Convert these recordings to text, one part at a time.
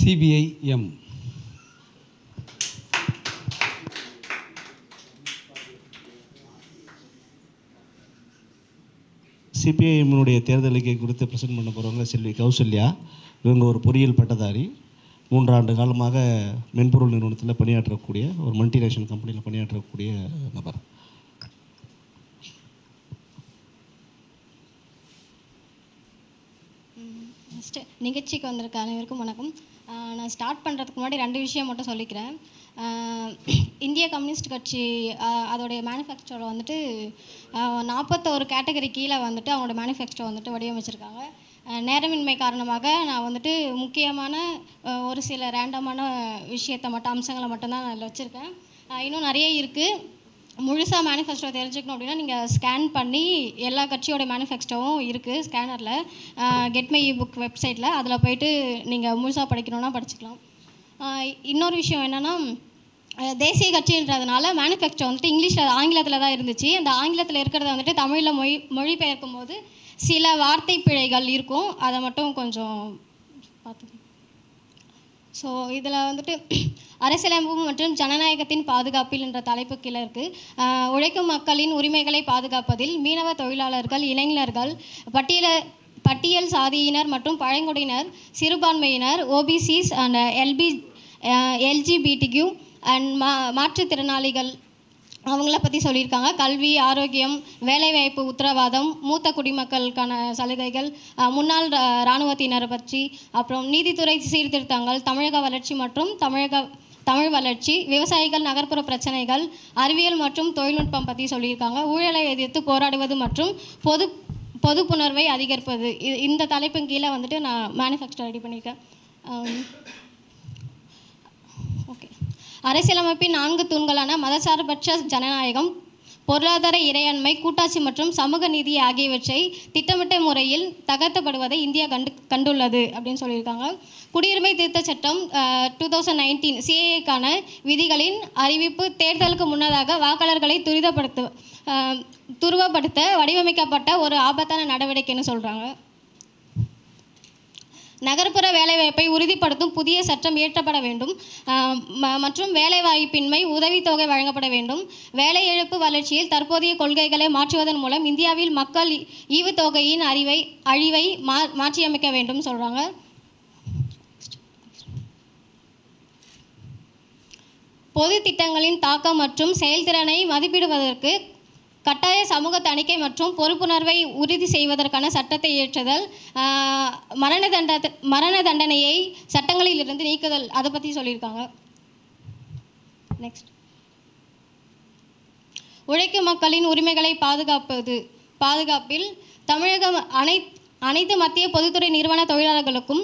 CPI M சிபிஐஎம்னுடைய தேர்தலுக்கு குறித்து present பண்ண போகிறவங்க செல்வி கௌசல்யா. இவங்க ஒரு பொறியியல் பட்டதாரி. மூன்றாண்டு காலமாக மென்பொருள் நிறுவனத்தில் பணியாற்றக்கூடிய ஒரு மல்டிநேஷனல் கம்பெனியில் பணியாற்றக்கூடிய நபர். ஃபஸ்ட் நிகழ்ச்சிக்கு வந்திருக்க அனைவருக்கும் வணக்கம். நான் ஸ்டார்ட் பண்ணுறதுக்கு முன்னாடி ரெண்டு விஷயம் மட்டும் சொல்லிக்கிறேன். இந்திய கம்யூனிஸ்ட் கட்சி அதோடைய மேனுஃபேக்சரை வந்துட்டு நாற்பத்தோரு கேட்டகரி கீழே வந்துட்டு அவங்களோட மேனுஃபேக்சரை வந்துட்டு வடிவமைச்சிருக்காங்க. நேரமின்மை காரணமாக நான் வந்துட்டு முக்கியமான ஒரு சில ரேண்டமான விஷயத்தை மட்டும் அம்சங்களை மட்டும்தான் நான் அதில் வச்சுருக்கேன். இன்னும் நிறைய இருக்குது முழுசாக மேனிஃபெஸ்டோ தெரிஞ்சுக்கணும் அப்படின்னா நீங்கள் ஸ்கேன் பண்ணி எல்லா கட்சியோட மேனிஃபெஸ்டோவும் இருக்குது ஸ்கேனரில் கெட் மை புக் வெப்சைட்டில் அதில் போயிட்டு நீங்கள் முழுசாக படிக்கணும்னா படிச்சுக்கலாம். இன்னொரு விஷயம் என்னென்னா தேசிய கட்சின்றதுனால மேனிஃபெஸ்டோ வந்துட்டு இங்கிலீஷில் ஆங்கிலத்தில் தான் இருந்துச்சு. அந்த ஆங்கிலத்தில் இருக்கிறத வந்துட்டு தமிழில் மொழி மொழிபெயர்க்கும் போது சில வார்த்தை பிழைகள் இருக்கும். அதை மட்டும் கொஞ்சம் பார்த்துக்கணும். ஸோ இதில் வந்துட்டு அரசியலமைப்பு மற்றும் ஜனநாயகத்தின் பாதுகாப்பில் என்ற தலைப்பு கீழே இருக்குது உழைக்கும் மக்களின் உரிமைகளை பாதுகாப்பதில் மீனவ தொழிலாளர்கள் இளைஞர்கள் பட்டியல பட்டியல் சாதியினர் மற்றும் பழங்குடியினர் சிறுபான்மையினர் ஓபிசிஸ் அண்ட் எல்பி எல்ஜிபிடிக்யூ அண்ட் மா மாற்றுத்திறனாளிகள் அவங்கள பற்றி சொல்லியிருக்காங்க. கல்வி ஆரோக்கியம் வேலைவாய்ப்பு உத்தரவாதம் மூத்த குடிமக்களுக்கான சலுகைகள் முன்னாள் ரா- இராணுவத்தினரை பற்றி அப்புறம் நீதித்துறை சீர்திருத்தங்கள் தமிழக வளர்ச்சி மற்றும் தமிழக தமிழ் வளர்ச்சி விவசாயிகள் நகர்ப்புற பிரச்சனைகள் அறிவியல் மற்றும் தொழில்நுட்பம் பற்றி சொல்லியிருக்காங்க. ஊழலை எதிர்த்து போராடுவது மற்றும் பொது பொதுப்புணர்வை அதிகரிப்பது. இந்த தலைப்பின் கீழே வந்துட்டு நான் மேனுஃபேக்சர் ரெடி பண்ணியிருக்கேன் அரசியலமைப்பின் நான்கு தூண்களான மதசார்பற்ற ஜனநாயகம் பொருளாதார இறையாண்மை கூட்டாட்சி மற்றும் சமூக நீதி ஆகியவற்றை திட்டமிட்ட முறையில் தகர்த்தப்படுவதை இந்தியா கண்டு கண்டுள்ளது அப்படின்னு சொல்லியிருக்காங்க. குடியுரிமை திருத்த சட்டம் டூ தௌசண்ட் நைன்டீன் சிஏஏக்கான விதிகளின் அறிவிப்பு தேர்தலுக்கு முன்னதாக வாக்காளர்களை துரிதப்படுத்த துருவப்படுத்த வடிவமைக்கப்பட்ட ஒரு ஆபத்தான நடவடிக்கைன்னு சொல்கிறாங்க நகர்ப்புற வேலைவாய்ப்பை உறுதிப்படுத்தும் புதிய சட்டம் இயற்றப்பட வேண்டும். மற்றும் வேலைவாய்ப்பின்மை உதவித்தொகை வழங்கப்பட வேண்டும். வேலை இழப்பு வளர்ச்சியில் தற்போதைய கொள்கைகளை மாற்றுவதன் மூலம் இந்தியாவில் மக்கள் ஈவுத்தொகையின் அறிவை அழிவை மா மாற்றியமைக்க வேண்டும் சொல்கிறாங்க பொது திட்டங்களின் தாக்கம் மற்றும் செயல்திறனை மதிப்பிடுவதற்கு கட்டாய சமூக தணிக்கை மற்றும் பொறுப்புணர்வை உறுதி செய்வதற்கான சட்டத்தை இயற்றுதல் மரண தண்ட மரண தண்டனையை சட்டங்களிலிருந்து நீக்குதல் அதை பற்றி சொல்லியிருக்காங்க. நெக்ஸ்ட் உழைக்கும் மக்களின் உரிமைகளை பாதுகாப்பது. பாதுகாப்பில் தமிழகம் அனை அனைத்து மத்திய பொதுத்துறை நிறுவன தொழிலாளர்களுக்கும்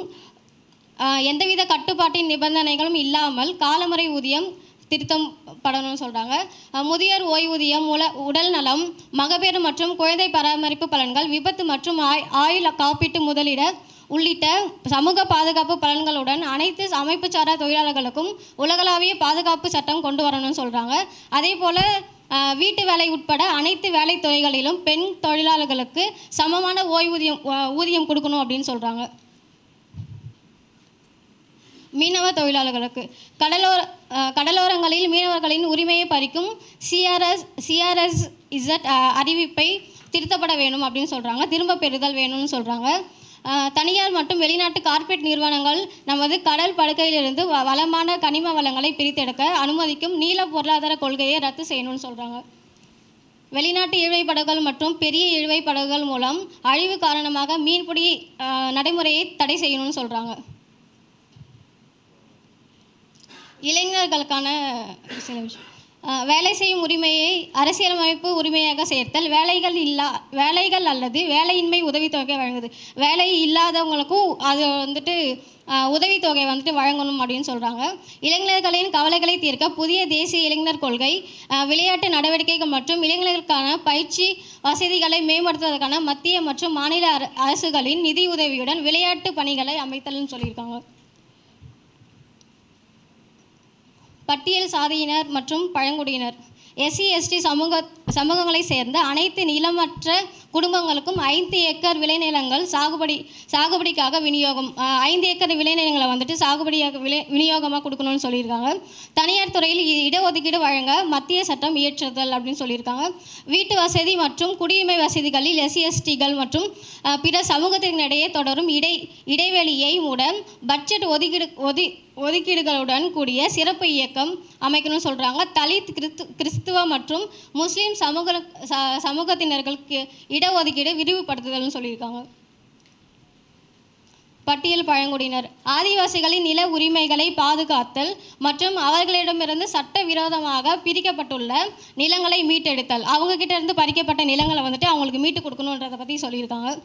எந்தவித கட்டுப்பாட்டின் நிபந்தனைகளும் இல்லாமல் காலமுறை ஊதியம் திருத்தம் படணும்னு சொல்கிறாங்க முதியோர் ஓய்வூதியம் உல உடல் நலம் மகப்பேறு மற்றும் குழந்தை பராமரிப்பு பலன்கள் விபத்து மற்றும் ஆய் ஆயுள் காப்பீட்டு முதலீட உள்ளிட்ட சமூக பாதுகாப்பு பலன்களுடன் அனைத்து அமைப்புச்சாரா தொழிலாளர்களுக்கும் உலகளாவிய பாதுகாப்பு சட்டம் கொண்டு வரணும்னு சொல்கிறாங்க அதே போல் வீட்டு வேலை உட்பட அனைத்து வேலை துறைகளிலும் பெண் தொழிலாளர்களுக்கு சமமான ஓய்வூதியம் ஊதியம் கொடுக்கணும் அப்படின்னு சொல்கிறாங்க மீனவ தொழிலாளர்களுக்கு. கடலோர கடலோரங்களில் மீனவர்களின் உரிமையை பறிக்கும் சிஆர்எஸ் சிஆர்எஸ் இசட் அறிவிப்பை திருத்தப்பட வேணும் அப்படின்னு சொல்கிறாங்க திரும்ப பெறுதல் வேணும்னு சொல்கிறாங்க தனியார் மற்றும் வெளிநாட்டு கார்ப்பரேட் நிறுவனங்கள் நமது கடல் படுக்கையிலிருந்து வ- வளமான கனிம வளங்களை பிரித்தெடுக்க அனுமதிக்கும் நீல பொருளாதார கொள்கையை ரத்து செய்யணும்னு சொல்கிறாங்க வெளிநாட்டு இழுவை படகுகள் மற்றும் பெரிய இழுவை படகுகள் மூலம் அழிவு காரணமாக மீன்பிடி நடைமுறையை தடை செய்யணும்னு சொல்கிறாங்க இளைஞர்களுக்கான சில விஷயம். வேலை செய்யும் உரிமையை அரசியலமைப்பு உரிமையாக சேர்த்தல் வேலைகள் இல்லா வேலைகள் அல்லது வேலையின்மை உதவித்தொகை வழங்குது. வேலை இல்லாதவங்களுக்கும் அது வந்துட்டு உதவித்தொகை வந்துட்டு வழங்கணும் அப்படின்னு சொல்கிறாங்க இளைஞர்களின் கவலைகளை தீர்க்க புதிய தேசிய இளைஞர் கொள்கை விளையாட்டு நடவடிக்கைகள் மற்றும் இளைஞர்களுக்கான பயிற்சி வசதிகளை மேம்படுத்துவதற்கான மத்திய மற்றும் மாநில அர- அரசுகளின் நிதி உதவியுடன் விளையாட்டு பணிகளை அமைத்தல்னு சொல்லியிருக்காங்க. பட்டியல் சாதியினர் மற்றும் பழங்குடியினர். எஸ்சி எஸ்டி சமூக சமூகங்களை சேர்ந்த அனைத்து நிலமற்ற குடும்பங்களுக்கும் ஐந்து ஏக்கர் விளைநிலங்கள் சாகுபடி சாகுபடிக்காக விநியோகம். ஐந்து ஏக்கர் விளைநிலங்களை வந்துட்டு சாகுபடியாக விளை விநியோகமாக கொடுக்கணும்னு சொல்லியிருக்காங்க. தனியார் துறையில் இ- இடஒதுக்கீடு வழங்க மத்திய சட்டம் இயற்றுதல் அப்படின்னு சொல்லியிருக்காங்க. வீட்டு வசதி மற்றும் குடியுரிமை வசதிகளில் எஸ்சி எஸ்டிகள் மற்றும் பிற சமூகத்தினரிடையே தொடரும் இடை இடைவெளியை மூட பட்ஜெட் ஒதுக்கீடு ஒதி ஒதுக்கீடுகளுடன் கூடிய சிறப்பு இயக்கம் அமைக்கணும்னு சொல்கிறாங்க தலித் கிறிஸ்து கிறிஸ்துவ மற்றும் முஸ்லீம் சமூக ச- சமூகத்தினர்களுக்கு இடஒதுக்கீடு விரிவுபடுத்துதல்னு சொல்லியிருக்காங்க. பட்டியல் பழங்குடியினர் ஆதிவாசிகளின் நில உரிமைகளை பாதுகாத்தல் மற்றும் அவர்களிடமிருந்து சட்டவிரோதமாக பிரிக்கப்பட்டுள்ள நிலங்களை மீட்டெடுத்தல். அவங்கக்கிட்ட இருந்து பறிக்கப்பட்ட நிலங்களை வந்துட்டு அவங்களுக்கு மீட்டு கொடுக்கணுன்றதை பற்றி சொல்லியிருக்காங்க.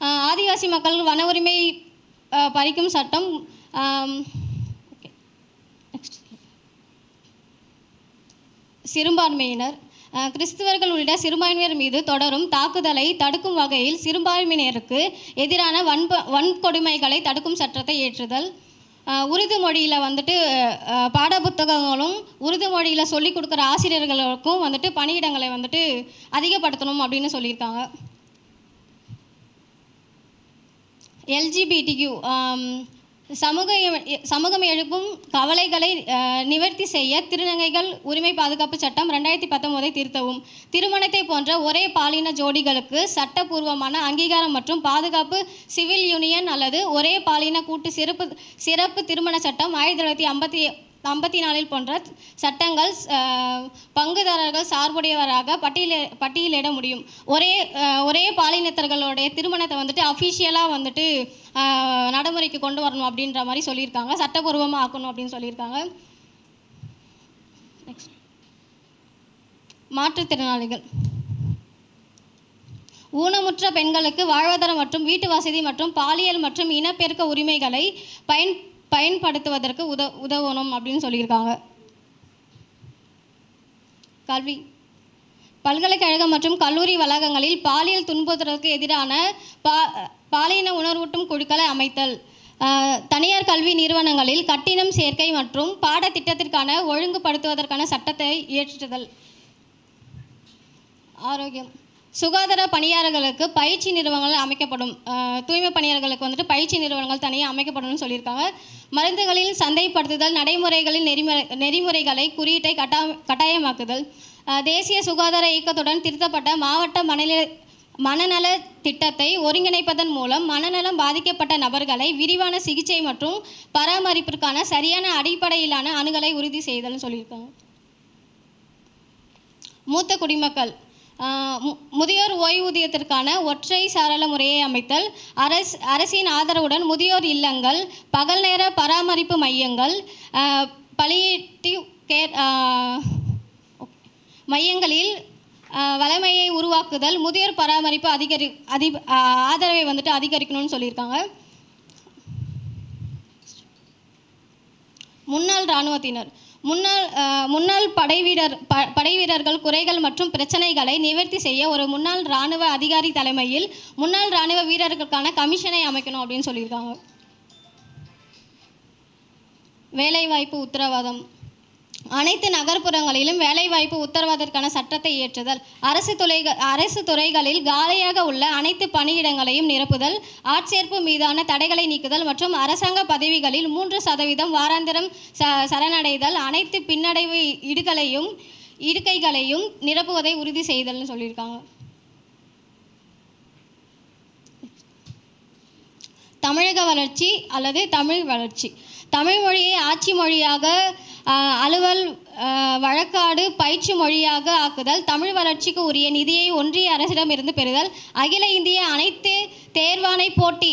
ஆதிவாசி மக்கள் வன உரிமை பறிக்கும் சட்டம் சிறுபான்மையினர் கிறிஸ்தவர்கள் உள்ளிட்ட சிறுபான்மையினர் மீது தொடரும் தாக்குதலை தடுக்கும் வகையில் சிறுபான்மையினருக்கு எதிரான வன்ப வன்கொடுமைகளை தடுக்கும் சட்டத்தை ஏற்றுதல். உருது மொழியில் வந்துட்டு பாட பாடப்புத்தகங்களும் உருது மொழியில் சொல்லிக் கொடுக்குற ஆசிரியர்களுக்கும் வந்துட்டு பணியிடங்களை வந்துட்டு அதிகப்படுத்தணும் அப்படின்னு சொல்லியிருக்காங்க. எல்ஜிபிடிக்யூ சமூக சமூகம் எழுப்பும் கவலைகளை நிவர்த்தி செய்ய திருநங்கைகள் உரிமை பாதுகாப்பு சட்டம் ரெண்டாயிரத்தி பத்தொன்பதை திருத்தவும். திருமணத்தை போன்ற ஒரே பாலின ஜோடிகளுக்கு சட்டபூர்வமான அங்கீகாரம் மற்றும் பாதுகாப்பு சிவில் யூனியன் அல்லது ஒரே பாலின கூட்டு சிறப்பு சிறப்பு திருமண சட்டம் ஆயிரத்தி தொள்ளாயிரத்தி ஐம்பத்தி ஐம்பத்தி நாலில் போன்ற சட்டங்கள் பங்குதாரர்கள் சார்புடையவராக பட்டியல பட்டியலிட முடியும். ஒரே ஒரே பாலினத்தர்களுடைய திருமணத்தை வந்துட்டு அஃபிஷியலாக வந்துட்டு நடைமுறைக்கு கொண்டு வரணும் அப்படின்ற மாதிரி சொல்லியிருக்காங்க. சட்டபூர்வமாக ஆக்கணும் அப்படின்னு சொல்லியிருக்காங்க. நெக்ஸ்ட் மாற்றுத்திறனாளிகள். ஊனமுற்ற பெண்களுக்கு வாழ்வாதாரம் மற்றும் வீட்டு வசதி மற்றும் பாலியல் மற்றும் இனப்பெருக்க உரிமைகளை பயன் பயன்படுத்துவதற்கு உத உதவணும் அப்படின்னு சொல்லியிருக்காங்க. கல்வி. பல்கலைக்கழகம் மற்றும் கல்லூரி வளாகங்களில் பாலியல் துன்புறுத்தலுக்கு எதிரான பா பாலின உணர்வூட்டும் குழுக்களை அமைத்தல். தனியார் கல்வி நிறுவனங்களில் கட்டினம் சேர்க்கை மற்றும் பாடத்திட்டத்திற்கான ஒழுங்குபடுத்துவதற்கான சட்டத்தை இயற்றுதல். ஆரோக்கியம். சுகாதார பணியாளர்களுக்கு பயிற்சி நிறுவனங்கள் அமைக்கப்படும் தூய்மை பணியாளர்களுக்கு வந்துட்டு பயிற்சி நிறுவனங்கள் தனியாக அமைக்கப்படும்னு சொல்லியிருக்காங்க. மருந்துகளில் சந்தைப்படுத்துதல் நடைமுறைகளின் நெறிமுறை நெறிமுறைகளை குறியீட்டை கட்டா கட்டாயமாக்குதல் தேசிய சுகாதார இயக்கத்துடன் திருத்தப்பட்ட மாவட்ட மனநிலை மனநல திட்டத்தை ஒருங்கிணைப்பதன் மூலம் மனநலம் பாதிக்கப்பட்ட நபர்களை விரிவான சிகிச்சை மற்றும் பராமரிப்பிற்கான சரியான அடிப்படையிலான அணுகலை உறுதி செய்தல்னு சொல்லியிருக்காங்க. மூத்த குடிமக்கள் முதியோர் ஓய்வூதியத்திற்கான ஒற்றை சாளர முறையை அமைத்தல் அரசு அரசின் ஆதரவுடன் முதியோர் இல்லங்கள் பகல் நேர பராமரிப்பு மையங்கள் பலியேட்டிவ் கேர் மையங்களில் வளமையை உருவாக்குதல் முதியோர் பராமரிப்பு அதிகரி அதி ஆதரவை வந்துட்டு அதிகரிக்கணும்னு சொல்லியிருக்காங்க. முன்னாள் இராணுவத்தினர். முன்னாள் முன்னாள் படைவீரர் ப படைவீரர்கள் குறைகள் மற்றும் பிரச்சனைகளை நிவர்த்தி செய்ய ஒரு முன்னாள் இராணுவ அதிகாரி தலைமையில் முன்னாள் இராணுவ வீரர்களுக்கான கமிஷனை அமைக்கணும் அப்படின்னு சொல்லியிருக்காங்க. வேலைவாய்ப்பு உத்தரவாதம். அனைத்து நகர்ப்புறங்களிலும் வேலைவாய்ப்பு உத்தரவாதத்திற்கான சட்டத்தை இயற்றுதல் அரசு துறைகள் அரசு துறைகளில் காலியாக உள்ள அனைத்து பணியிடங்களையும் நிரப்புதல் ஆட்சேர்ப்பு மீதான தடைகளை நீக்குதல் மற்றும் அரசாங்க பதவிகளில் மூன்று சதவீதம் வாராந்திரம் ச சரணடைதல் அனைத்து பின்னடைவு இடுகளையும் இடுக்கைகளையும் நிரப்புவதை உறுதி செய்தல்னு சொல்லியிருக்காங்க. தமிழக வளர்ச்சி அல்லது தமிழ் வளர்ச்சி. தமிழ் மொழியை ஆட்சி மொழியாக அலுவல் வழக்காடு பயிற்சி மொழியாக ஆக்குதல் தமிழ் வளர்ச்சிக்கு உரிய நிதியை ஒன்றிய அரசிடமிருந்து பெறுதல் அகில இந்திய அனைத்து தேர்வானை போட்டி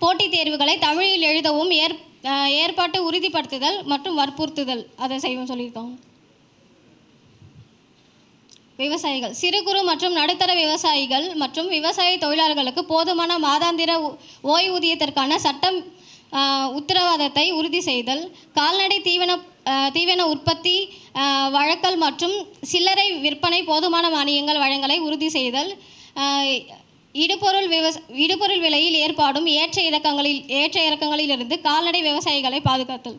போட்டித் தேர்வுகளை தமிழில் எழுதவும் ஏற் ஏற்பாட்டு உறுதிப்படுத்துதல் மற்றும் வற்புறுத்துதல். அதை செய்வோம் சொல்லியிருக்கோம். விவசாயிகள் சிறு குறு மற்றும் நடுத்தர விவசாயிகள் மற்றும் விவசாய தொழிலாளர்களுக்கு போதுமான மாதாந்திர ஓய்வூதியத்திற்கான சட்டம் உத்தரவாதத்தை உறுதி செய்தல் கால்நடை தீவன தீவன உற்பத்தி வழக்கல் மற்றும் சில்லறை விற்பனை போதுமான மானியங்கள் வழங்கலை உறுதி செய்தல் இடுபொருள் விவச இடுபொருள் விலையில் ஏற்பாடும் ஏற்ற இறக்கங்களில் ஏற்ற இறக்கங்களிலிருந்து கால்நடை விவசாயிகளை பாதுகாத்தல்.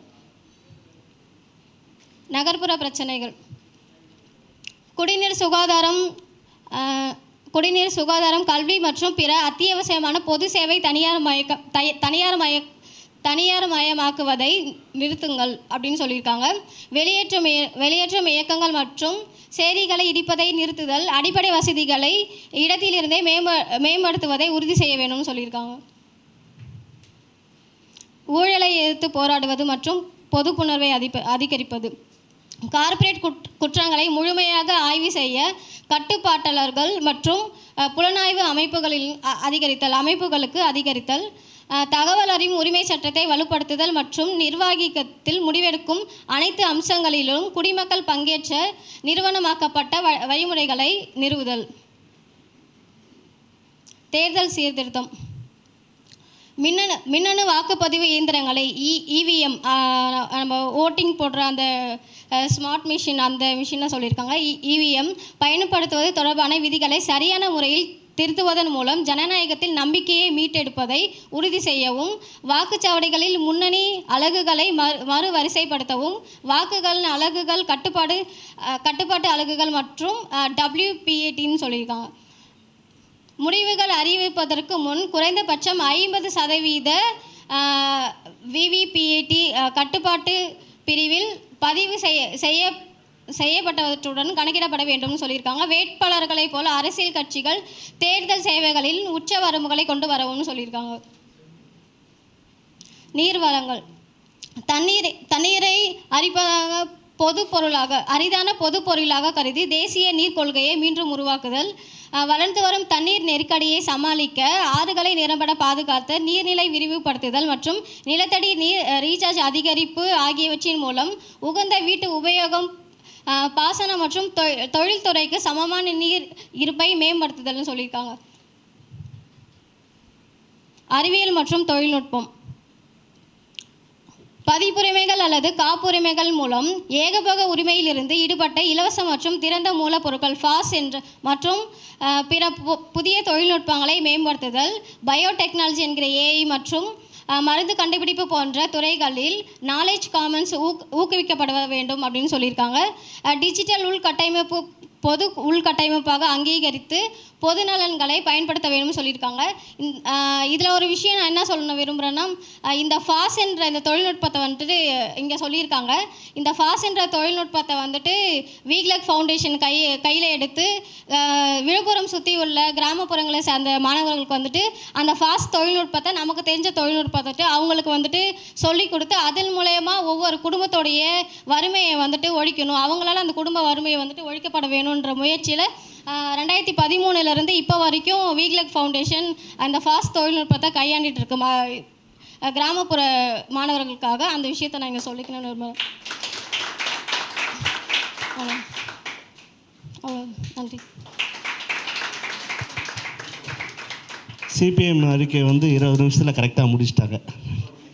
நகர்ப்புற பிரச்சனைகள். குடிநீர் சுகாதாரம் குடிநீர் சுகாதாரம் கல்வி மற்றும் பிற அத்தியாவசியமான பொது சேவை தனியார் மயக்க தனியார் மய தனியார் மயமாக்குவதை நிறுத்துங்கள் அப்படின்னு சொல்லியிருக்காங்க. வெளியேற்றம் இய- வெளியேற்றம் இயக்கங்கள் மற்றும் சேரிகளை இடிப்பதை நிறுத்துதல் அடிப்படை வசதிகளை இடத்திலிருந்தே மேம்ப மேம்படுத்துவதை உறுதி செய்ய வேணும்னு சொல்லியிருக்காங்க. ஊழலை எதிர்த்து போராடுவது மற்றும் பொதுப்புணர்வை அதிப அதிகரிப்பது. கார்ப்பரேட் குட் குற்றங்களை முழுமையாக ஆய்வு செய்ய கட்டுப்பாட்டாளர்கள் மற்றும் புலனாய்வு அமைப்புகளில் அ- அதிகரித்தல் அமைப்புகளுக்கு அதிகரித்தல் தகவல் அறியும் உரிமை சட்டத்தை வலுப்படுத்துதல் மற்றும் நிர்வாகிக்கத்தில் முடிவெடுக்கும் அனைத்து அம்சங்களிலும் குடிமக்கள் பங்கேற்ற நிறுவனமாக்கப்பட்ட வ- வழிமுறைகளை நிறுவுதல். தேர்தல் சீர்திருத்தம். மின்னணு மின்னணு வாக்குப்பதிவு இயந்திரங்களை இ இவிஎம் நம்ம ஓட்டிங் போடுற அந்த ஸ்மார்ட் மிஷின் அந்த மிஷினை சொல்லியிருக்காங்க. இவிஎம் பயன்படுத்துவது தொடர்பான விதிகளை சரியான முறையில் திருத்துவதன் மூலம் ஜனநாயகத்தில் நம்பிக்கையை மீட்டெடுப்பதை உறுதி செய்யவும் வாக்குச்சாவடிகளில் முன்னணி அலகுகளை மறு மறுவரிசைப்படுத்தவும் வாக்குகளின் அலகுகள் கட்டுப்பாடு கட்டுப்பாட்டு அலகுகள் மற்றும் டபிள்யூபிஏடின்னு சொல்லியிருக்காங்க. முடிவுகள் அறிவிப்பதற்கு முன் குறைந்தபட்சம் ஐம்பது சதவீத விவிபிஏடி கட்டுப்பாட்டு பிரிவில் பதிவு செய்ய செய்ய செய்யப்பட்டவற்றுடன் கணக்கிடப்பட வேண்டும் சொல்லியிருக்காங்க. வேட்பாளர்களைப் போல அரசியல் கட்சிகள் தேர்தல் சேவைகளில் உச்ச வரம்புகளை கொண்டு வரவும்னு சொல்லியிருக்காங்க. நீர் வளங்கள். தண்ணீரை தண்ணீரை அரிப்பதாக பொது பொருளாக அரிதான பொது பொருளாக கருதி தேசிய நீர் கொள்கையை மீண்டும் உருவாக்குதல் வளர்ந்து வரும் தண்ணீர் நெருக்கடியை சமாளிக்க ஆறுகளை நிரம்பட பாதுகாத்து நீர்நிலை விரிவுபடுத்துதல் மற்றும் நிலத்தடி நீர் ரீசார்ஜ் அதிகரிப்பு ஆகியவற்றின் மூலம் உகந்த வீட்டு உபயோகம் பாசனம் மற்றும் தொ- தொழில்துறைக்கு சமமான நீர் இருப்பை மேம்படுத்துதல்னு சொல்லியிருக்காங்க. அறிவியல் மற்றும் தொழில்நுட்பம். பதிப்புரிமைகள் அல்லது காப்புரிமைகள் மூலம் ஏகபோக உரிமையிலிருந்து ஈடுபட்ட இலவச மற்றும் திறந்த மூலப்பொருட்கள் ஃபாஸ் என்ற மற்றும் பிற பு- புதிய தொழில்நுட்பங்களை மேம்படுத்துதல் பயோடெக்னாலஜி என்கிற ஏஐ மற்றும் மருந்து கண்டுபிடிப்பு போன்ற துறைகளில் நாலேஜ் காமன்ஸ் ஊக் ஊக்குவிக்கப்பட வேண்டும் அப்படின்னு சொல்லியிருக்காங்க. டிஜிட்டல் உள்கட்டமைப்பு பொது உள்கட்டமைப்பாக அங்கீகரித்து பொது நலன்களை பயன்படுத்த வேணும்னு சொல்லியிருக்காங்க. இதில் ஒரு விஷயம் நான் என்ன சொல்ல விரும்புகிறேன்னா இந்த ஃபாஸ் என்ற இந்த தொழில்நுட்பத்தை வந்துட்டு இங்கே சொல்லியிருக்காங்க. இந்த ஃபாஸ் என்ற தொழில்நுட்பத்தை வந்துட்டு வீக்லக் ஃபவுண்டேஷன் கை கையில் எடுத்து விழுப்புரம் சுற்றி உள்ள கிராமப்புறங்களை சேர்ந்த மாணவர்களுக்கு வந்துட்டு அந்த ஃபாஸ் தொழில்நுட்பத்தை நமக்கு தெரிஞ்ச தொழில்நுட்பத்தை அவங்களுக்கு வந்துட்டு சொல்லி கொடுத்து அதன் மூலயமா ஒவ்வொரு குடும்பத்தோடைய வறுமையை வந்துட்டு ஒழிக்கணும். அவங்களால அந்த குடும்ப வறுமையை வந்துட்டு ஒழிக்கப்பட வேணுன்ற முயற்சியில் ரெண்டாயிரத்தி பதிமூணுலேருந்து இப்போ வரைக்கும் வீக்லக் ஃபவுண்டேஷன் அந்த ஃபாஸ்ட் தொழில்நுட்பத்தை கையாண்டிட்டு இருக்கு. மா- கிராமப்புற மாணவர்களுக்காக அந்த விஷயத்தை நான் இங்கே சொல்லிக்கணும்னு விரும்புகிறேன் நன்றி. சிபிஎம் அறிக்கை வந்து இருபது நிமிஷத்தில் கரெக்டாக முடிச்சிட்டாங்க.